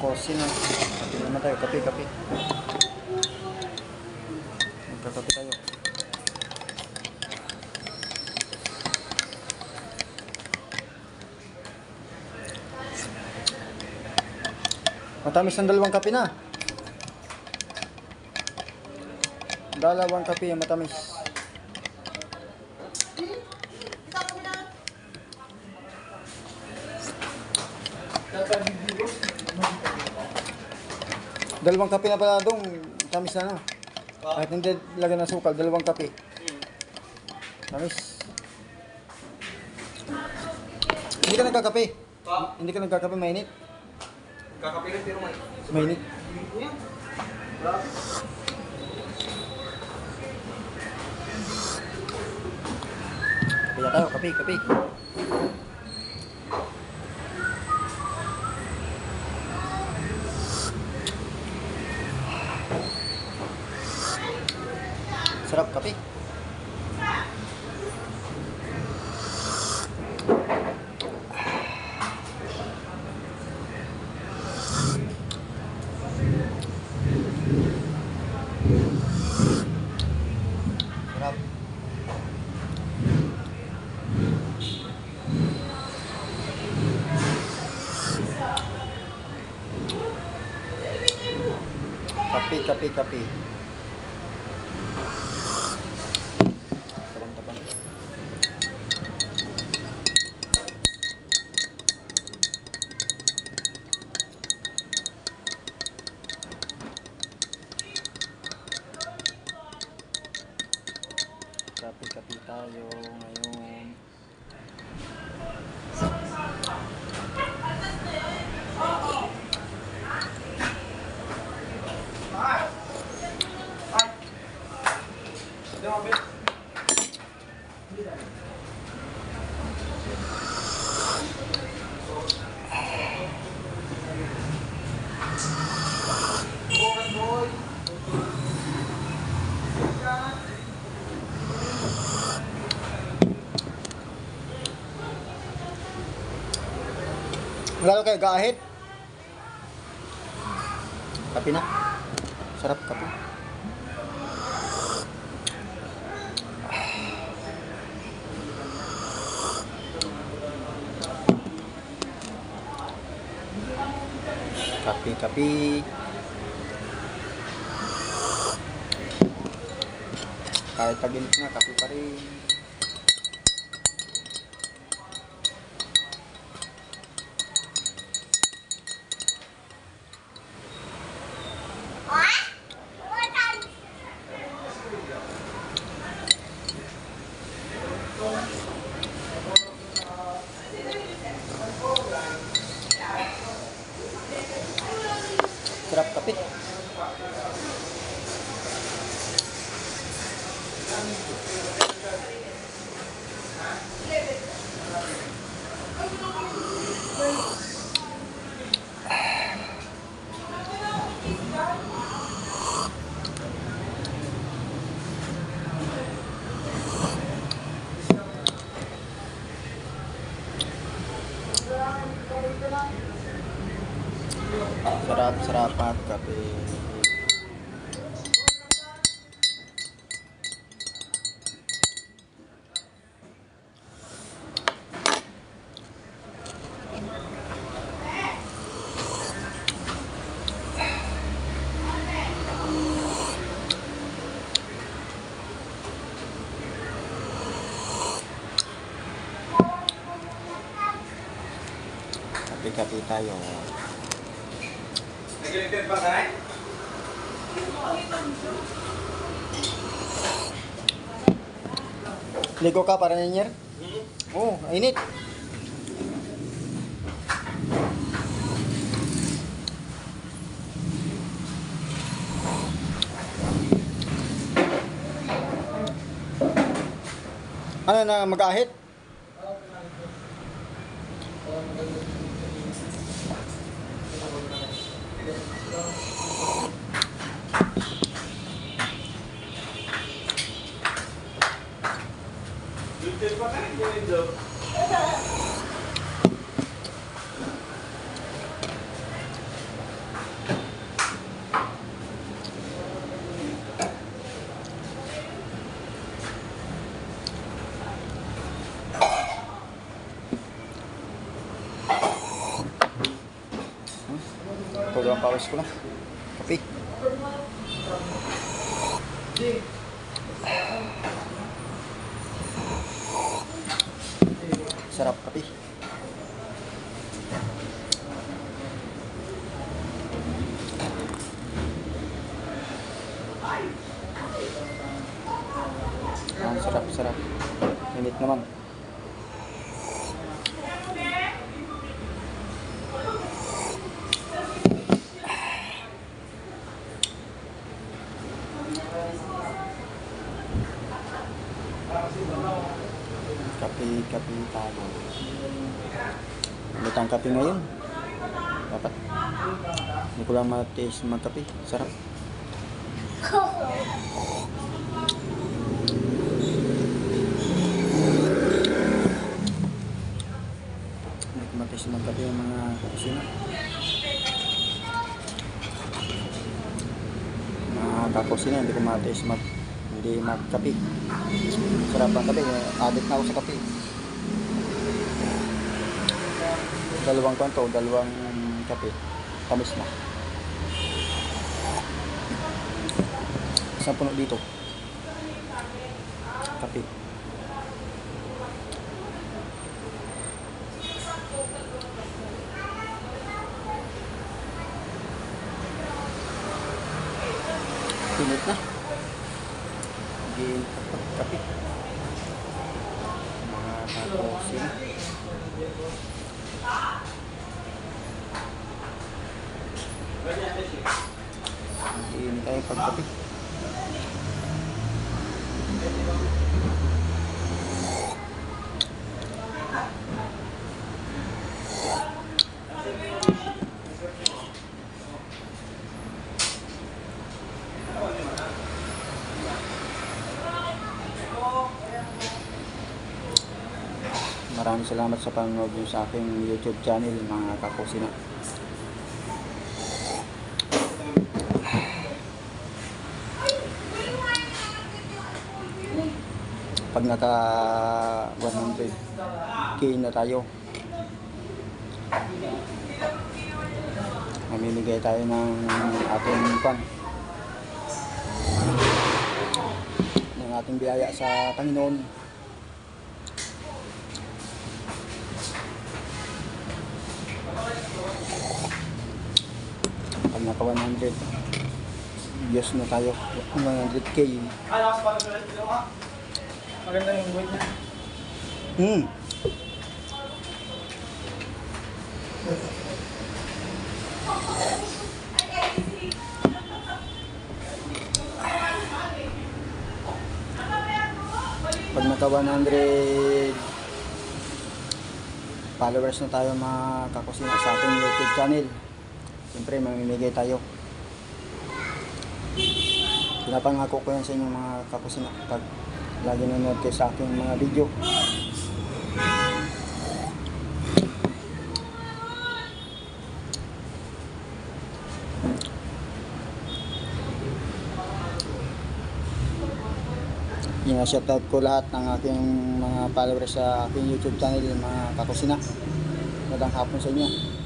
Kosin na. Kape naman tayo. Kape, kape. Magkakape tayo. Matamis ng dalawang kape na. Dalawang kape ang matamis. Dalawang kape na pala dong. Tamis na na. Kahit hindi lagyan ng sukal, dalawang kape. Tamis. Hindi ka nagkakape. Pa, Hindi ka nagkakape, mainit. kakapilit pero may. Mainit. Kape na tayo, kape, kape. Sarap kape. Kape, kape, kape. Tayo ngayon. Lalo kayo gaahit. Kape na. Sarap kape. Kape, kape. Kahit taginit na, kape pa rin. Sarap, sarap at kape. Kape-kape tayo. Nagiligtad pa sanay? Ligo ka para ninyer? Oo, oh, init. Ano na mag-ahit? Thank you. Pawis ko na. Kape. Sarap kape. Ulit ang kape ngayon. Dapat. Hindi ko lang mataste magkape. Sarap. Hindi ko mataste magkape yung mga kusina. Mga kakusina, hindi ko mataste mag hindi magkape. Sarap ang kape. Addict na ako sa kape. Dalawang kwanto, dalawang kape. Tamis na. Isang puno dito. Kape. Pinit na. Hindi kape. Mga taposin. Hindi tayo pagkape. Maraming salamat sa panonood nyo sa aking YouTube channel, mga kakusina. Pag naka 100k na tayo, mamimigay tayo ng ating pan ng ating biyaya sa Panginoon. Naka 100 views na tayo, 100k. Ano kasi para sa dito ha? Maganda yung weight niya. Hmm. Pag naka 100 followers na tayo mga kakusina sa ating YouTube channel, siyempre mamimigay tayo. Pinapangako ko yan sa inyo mga kakusina pag lagi nanonood kayo sa aking mga video. Ina-shoutout ko lahat ng aking mga followers sa aking YouTube channel, mga kakusina. Magandang hapon sa inyo.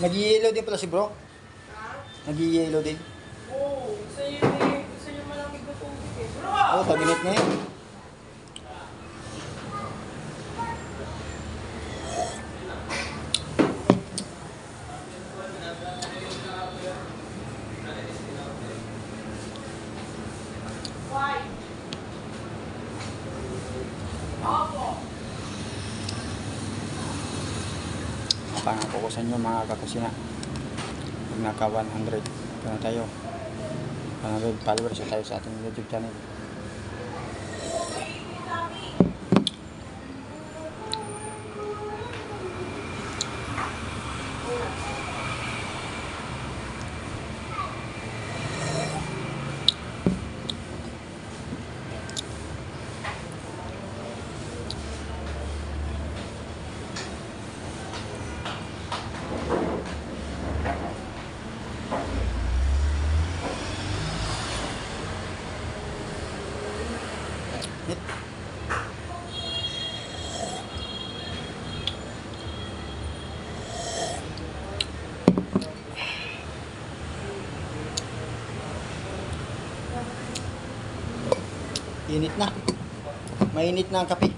Nag-yellow din pala si bro. Nag-yellow din. Oo, gusto niyo yung malamig na tubig eh. Bro! Oo, oh, taginit na yun. Ko sa inyo mga kakusina. Pag naka 100, ano tayo? 100 followers na tayo sa ating YouTube channel. Mainit na. Mainit na ang kape.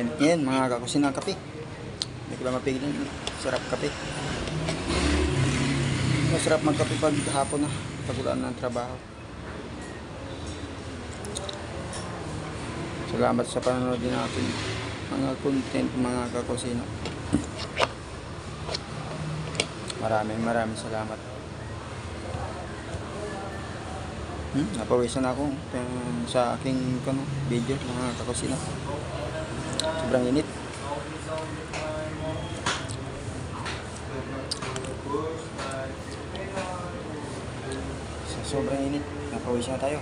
Yan, yan mga kakusina ng kape. Hindi ko lang mapigilan. Sarap kape. Masarap magkape pag hapon na. Pag wala na ng trabaho. Salamat sa panonood din natin. Mga content, mga kakusina. Maraming maraming salamat. Hmm, napawisan ako sa aking ano, video mga kakusina. Sobrang init. Sa sobrang init, napawisan na tayo.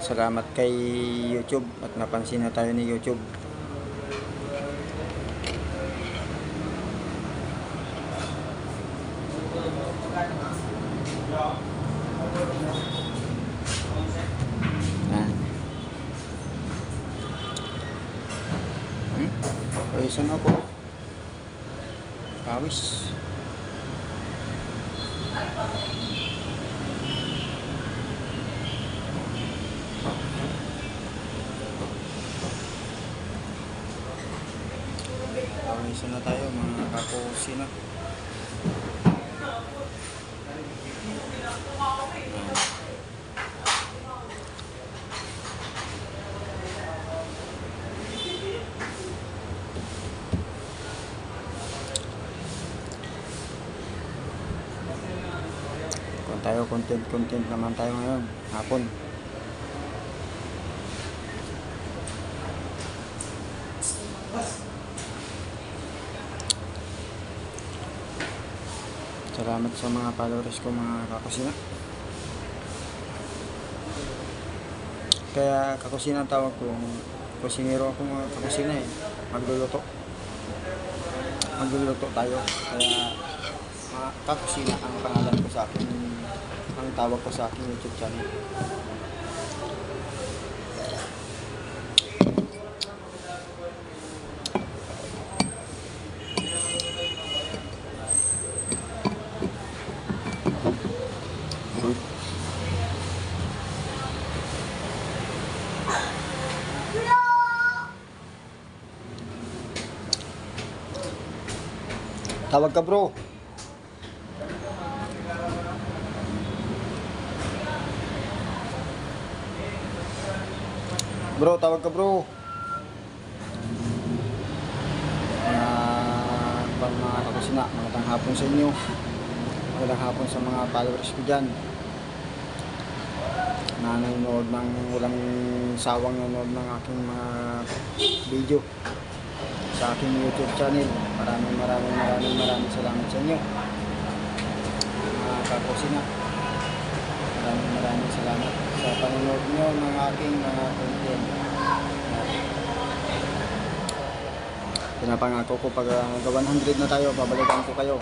Salamat kay YouTube at napansin na tayo ni YouTube. Yan. Hmm? Pawisan ako. Pawis. Pawisan na tayo mga kakusina. Kung tayo content content naman tayo ngayon hapon. Salamat sa mga followers ko mga kakusina. Kaya kakusina ang tawag ko. Kusinero ako mga kakusina eh. Magluluto. Magluluto tayo. Kaya kakusina ang pangalan ko sa akin. Ang tawag ko sa aking YouTube channel. Tawag ka bro. Bro, tawag ka bro. Mga pang mga kakusina, magandang hapon sa inyo. Magandang hapon sa mga followers ko dyan. Na nanonood ng walang sawang nanonood ng aking mga video sa aking YouTube channel. Maraming maraming maraming maraming salamat sa inyo. Mga kakusina. Maraming maraming salamat sa panonood nyo ng aking mga content. Pinapangako ko pag uh, 100 na tayo, babalikan ko kayo.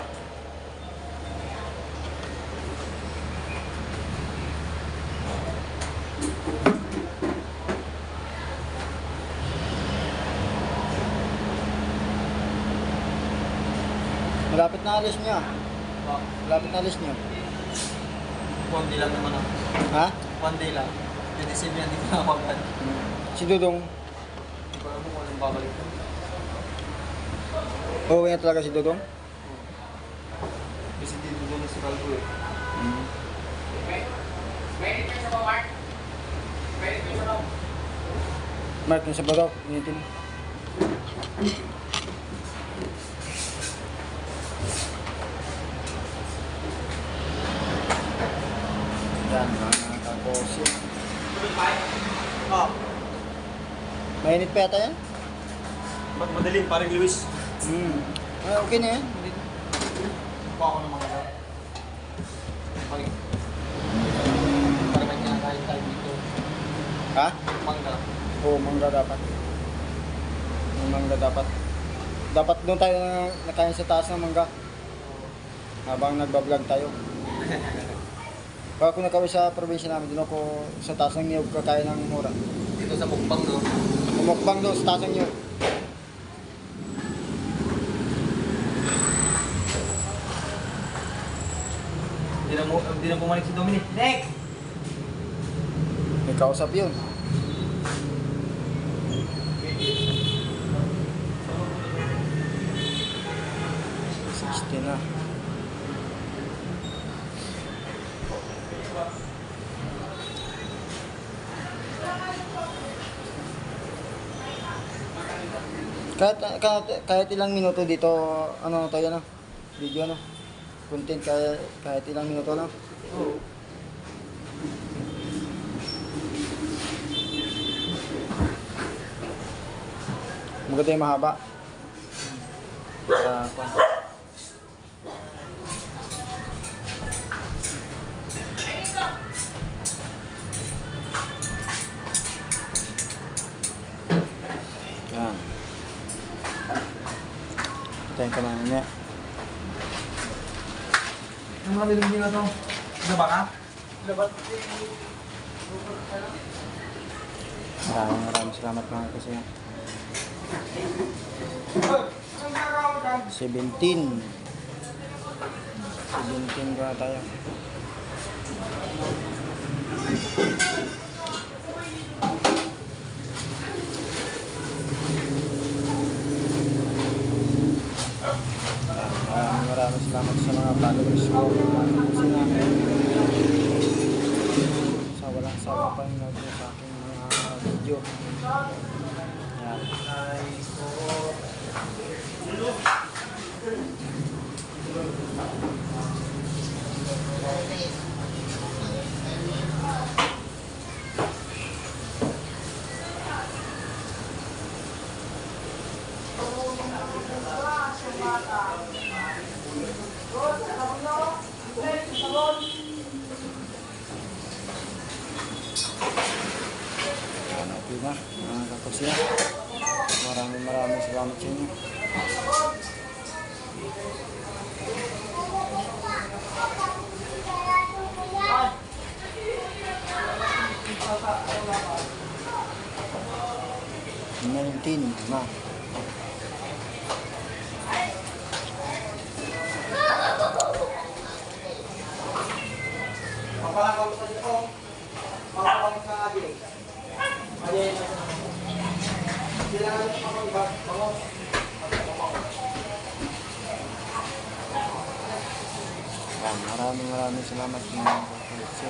Na alis niya. Malapit na alis niyo. One day lang naman ako. Ha? One day lang. December yan, hindi ko nakapagpan. Si Dudong. Hindi ko alam kung anong babalik ko. Oo, yan talaga si Dudong. Kasi dito doon na si Calvo eh. Mark, yung sabaw daw. Initin mga kakosi. Ah, Mainit pa yata yan? ba't madaling parang Luis? Hmm. Ah, okay na yan. Kuha ako ng mga daw. Pag... Parang may kinakain tayo dito. Ha? Mangga. Oo, mangga dapat. Mangga dapat. Dapat doon tayo na nakain sa taas ng mangga. Habang nagbablog tayo. Pag ako nakawi sa probinsya namin, doon ako sa taas ng niyog kakain ng mura. Dito sa mukbang no. Mukbang daw, stasan nyo. Hindi na, hindi na bumalik si Dominic. Nick! May kausap yun. Sixty na. Kahit, kahit, kahit ilang minuto dito, ano tayo na, video ano, content kahit, kahit ilang minuto lang. Maganda yung mahaba. Sa kwan. Ka na niya. Ang mga nilungin na to. Ano ba ka? Maraming maraming salamat mga kasi. 17. 17 ba tayo? Maraming maraming salamat sa mga followers ko. Kasi nga, sa walang sawa pa yung nag sa aking mga video. Yan. Yan, okay na. Mga kapasya. Maraming maraming salamat sa inyo. Nineteen na. Kailangan mo iba. Ako. Yan, maraming maraming salamat mga kapasya.